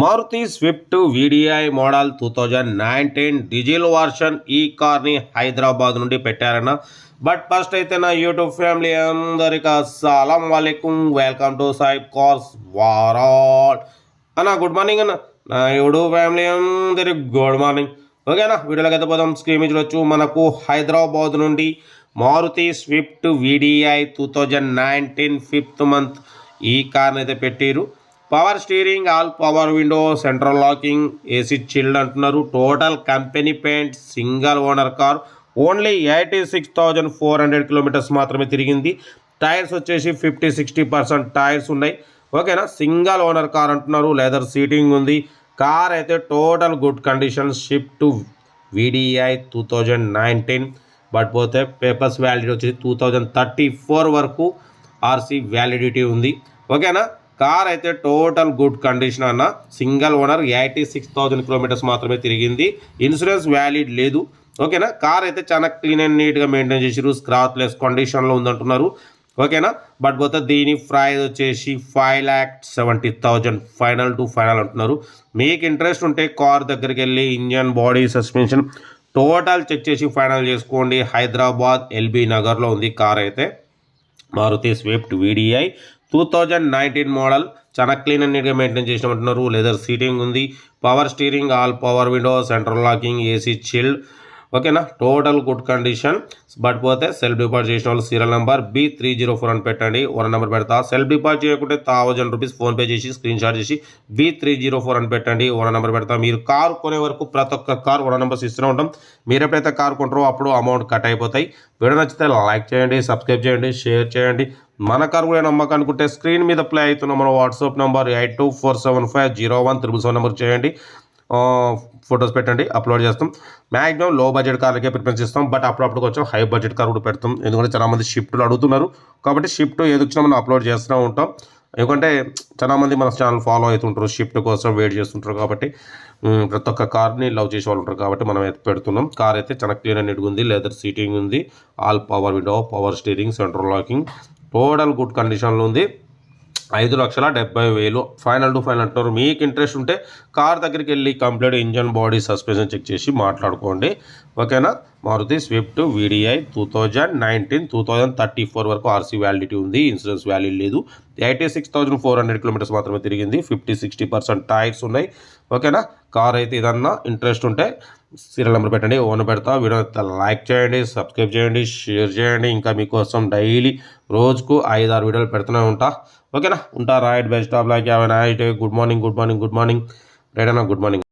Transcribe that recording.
Maruti Swift VDI model two thousand nineteen diesel version ఈ కార్ని హైదరాబాద్ నుండి పెట్టారన్న. బట్ ఫస్ట్ అయితే నా యూట్యూబ్ ఫ్యామిలీ అందరికీ అస్సలం వాలేకుం. వెల్కమ్ టు సాయిబ్ కార్స్ వారాల్. అన్న గుడ్ మార్నింగ్ అన్న. నా యూట్యూబ్ ఫ్యామిలీ అందరికి గుడ్ మార్నింగ్. ఓకేనా వీడియోలోకి అయితే పోదాం. స్క్రీన్ చూడొచ్చు. మనకు హైదరాబాద్ నుండి Maruti Swift VDI two thousand nineteen fifth month ఈ కార్ని అయితే పెట్టారు power steering all power window central locking AC chilled అంటున్నారు. Total company paint single owner car. Only eighty six thousand four hundred kilometres మాత్రమే తిరిగింది. టైర్స్ వచ్చేసి fifty sixty percent tyres ఉన్నాయి. ఓకేనా? సింగల్ ఓనర్ కార్ అంటున్నారు. లెదర్ సీటింగ్ ఉంది. Car అయితే total good condition Swift to VDI two thousand nineteen. But పోతే papers validity వచ్చేసి టూ థౌజండ్ థర్టీ ఫోర్ వరకు ఆర్సీ వ్యాలిడిటీ ఉంది. ఓకేనా? కార్ అయితే టోటల్ గుడ్ కండిషన్ అన్న. Single owner eighty six thousand kilometres మాత్రమే తిరిగింది. ఇన్సూరెన్స్ వ్యాలిడ్ లేదు. ఓకేనా? కార్ అయితే చాలా క్లీన్ అండ్ నీట్గా మెయింటైన్ చేసిరు స్క్రాచ్లెస్ కండిషన్లో ఉందంటున్నారు. ఓకేనా? బట్ పోతే దీని ప్రైజ్ వచ్చేసి five lakh seventy thousand final to final అంటున్నారు. మీకు ఇంట్రెస్ట్ ఉంటే కార్ దగ్గరికి వెళ్ళి engine body suspension total check చేసి ఫైనల్ చేసుకోండి. హైదరాబాద్ ఎల్బీ నగర్లో ఉంది కార్ అయితే. Maruti Swift VDI two thousand nineteen model. చాలా క్లీన్ అండ్ నీట్గా మెయింటైన్ చేసినట్టున్నారు. లెదర్ సీటింగ్ ఉంది. Power steering all power window central locking AC chilled ఓకేనా టోటల్ గుడ్ కండిషన్ బట్ పోతే సెల్ఫ్ డిపాజిట్ చేసిన వాళ్ళు serial number B three zero four అని పెట్టండి. వన్ నెంబర్ పెడతా. సెల్ఫ్ డిపాజిట్ చేయకుంటే థౌజండ్ రూపీస్ ఫోన్పే చేసి స్క్రీన్ షాట్ చేసి బి త్రీ జీరో ఫోర్ అని పెట్టండి. వన్ నెంబర్ పెడతా. మీరు కార్ కొనే వరకు ప్రతి ఒక్క కార్ వన్ నెంబర్స్ ఇస్తూనే ఉంటాం. మీరు ఎప్పుడైతే కారు కొంటారో అప్పుడు అమౌంట్ కట్ అయిపోతాయి. వీడియో నచ్చితే లైక్ చేయండి సబ్స్క్రైబ్ చేయండి షేర్ చేయండి. మన కారు కూడా నమ్మకం అనుకుంటే స్క్రీన్ మీద ప్లే అవుతున్న మన WhatsApp number eight two four seven five zero one triple seven number చేయండి. ఫొటోస్ పెట్టండి అప్లోడ్ చేస్తాం. మ్యాక్సిమం లో బడ్జెట్ కార్లకే ప్రిఫరెన్స్ ఇస్తాం బట్ అప్పుడప్పుడు కొంచెం హై బడ్జెట్ కార్ కూడా పెడతాం. ఎందుకంటే చాలామంది షిఫ్ట్లు అడుగుతున్నారు. కాబట్టి షిఫ్ట్ ఏది మనం అప్లోడ్ చేస్తూ ఉంటాం. ఎందుకంటే చాలామంది మన ఛానల్ ఫాలో అవుతుంటారు షిఫ్ట్ కోసం వెయిట్ చేస్తుంటారు కాబట్టి ప్రతి ఒక్క కార్ని లవ్ చేసే వాళ్ళు ఉంటారు కాబట్టి మనం అయితే పెడుతున్నాం. కార్ అయితే చాలా క్లియర్ అండ్ నీట్గా ఉంది లెదర్ సీటింగ్ ఉంది all power window power steering central locking total good కండిషన్లో ఉంది. ఐదు లక్షల డెబ్బై వేలు. ఫైనల్ టు ఫైనల్ అంటున్నారు. మీకు ఇంట్రెస్ట్ ఉంటే కార్ దగ్గరికి వెళ్ళి complete engine body suspension check చేసి మాట్లాడుకోండి. ఓకేనా? Maruti Swift VDI two thousand nineteen two thousand thirty four వరకు ఆర్సీ వ్యాలిడిటీ ఉంది. ఇన్సూరెన్స్ వ్యాలిడ్ లేదు. Eighty six thousand four hundred kilometres మాత్రమే తిరిగింది. ఫిఫ్టీ సిక్స్టీ పర్సెంట్ టైర్స్ ఉన్నాయి. ఓకేనా? కార్ అయితే ఏదన్నా ఇంట్రెస్ట్ ఉంటే సీరియల్ నెంబర్ పెట్టండి ఓన్ పెడతా. వీడియో లైక్ చేయండి సబ్స్క్రైబ్ చేయండి షేర్ చేయండి. ఇంకా మీకోసం డైలీ రోజుకు ఐదు ఆరు వీడియోలు పెడుతూనే ఉంటా. ఓకేనా? ఉంటా right best of luck. Have night good morning good morning good morning. Right అన్న గుడ్ మార్నింగ్.